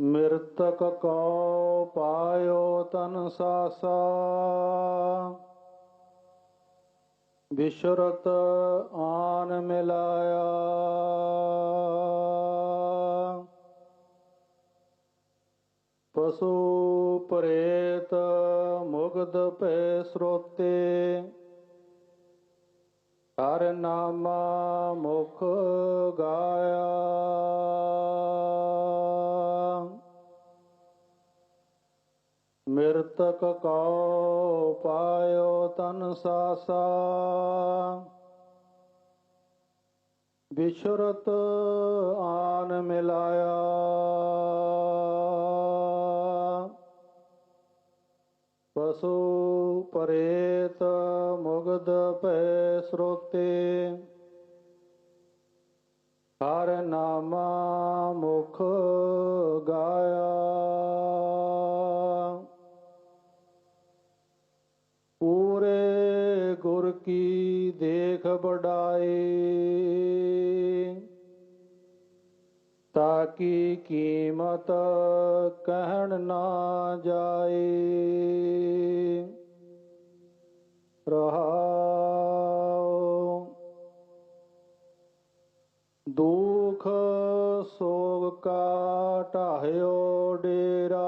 ਮਿਰਤਕ ਕੋ ਪਾਇਓ ਤਨ ਸਾਸਾ। ਬਿਸ਼ਰਤ ਆਨ ਮਿਲਾਇਆ। ਪਸ਼ੂ ਪ੍ਰੇਤ ਮੁਗਧ ਭੈ ਸਰੋਤੇ। ਹਰ ਨਾਮਾ ਮਿਰਤਕ ਕਉ ਪਾਇਓ ਤਨ ਸਾਸਾ। ਬਿਸ਼ਰਤ ਆਨ ਮਿਲਾਇਆ। ਪਸ਼ੂ ਪਰੇਤ ਮੁਗਧ ਭੈ ਸਰੋਤੇ। ਹਰ ਨਾਮਾ ਕੀ ਦੇਖ ਬੜਾਈ ਤਾਕੀ ਕੀਮਤ ਕਹਿਣ ਨਾ ਜਾਏ। ਰਹਾਉ ਦੁਖ ਸੋਗ ਕਾ ਢਾਹਿਓ ਡੇਰਾ।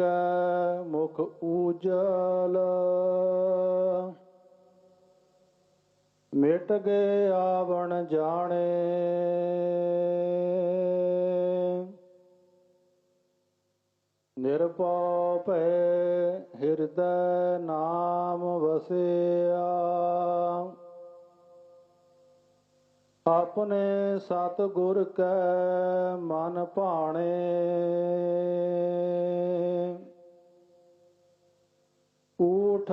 ਆਗੈ ਮੁਖ ਉਜਲ ਮਿਟ ਗਏ ਆਵਣ ਜਾਣੇ। ਨਿਰਭਉ ਭੈ ਹਿਰਦੈ ਨਾਮ ਵਸਿਆ। ਆਪਣੇ ਸਤ ਗੁਰ ਕੈ ਮਨ ਭਾਣੇ।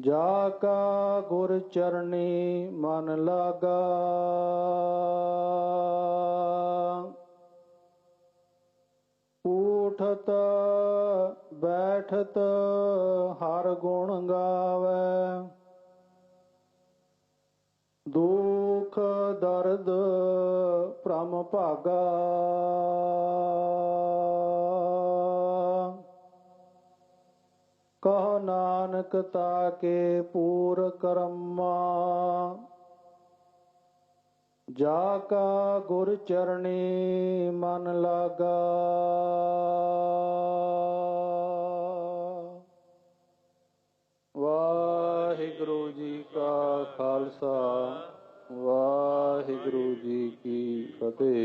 ਜਾ ਕਾ ਗੁਰ ਚਰਣੀ ਮਨ ਲਾਗਾ। ਉਠਤ ਬੈਠਤ ਹਰ ਗੁਣ ਗਾਵੇ। ਦੁਖ ਦਰਦ ਭ੍ਰਮ ਭਾਗਾ। ਕਹੋ ਨਾਨਕ ਤਾਕੇ ਪੂਰ ਕਰਮਾ। ਜਾ ਕਾ ਗੁਰ ਚਰਣੀ ਮਨ ਲਾਗਾ। ਵਾਹਿਗੁਰੂ ਜੀ ਕਾ ਖਾਲਸਾ, ਵਾਹਿਗੁਰੂ ਜੀ ਕੀ ਫਤਿਹ।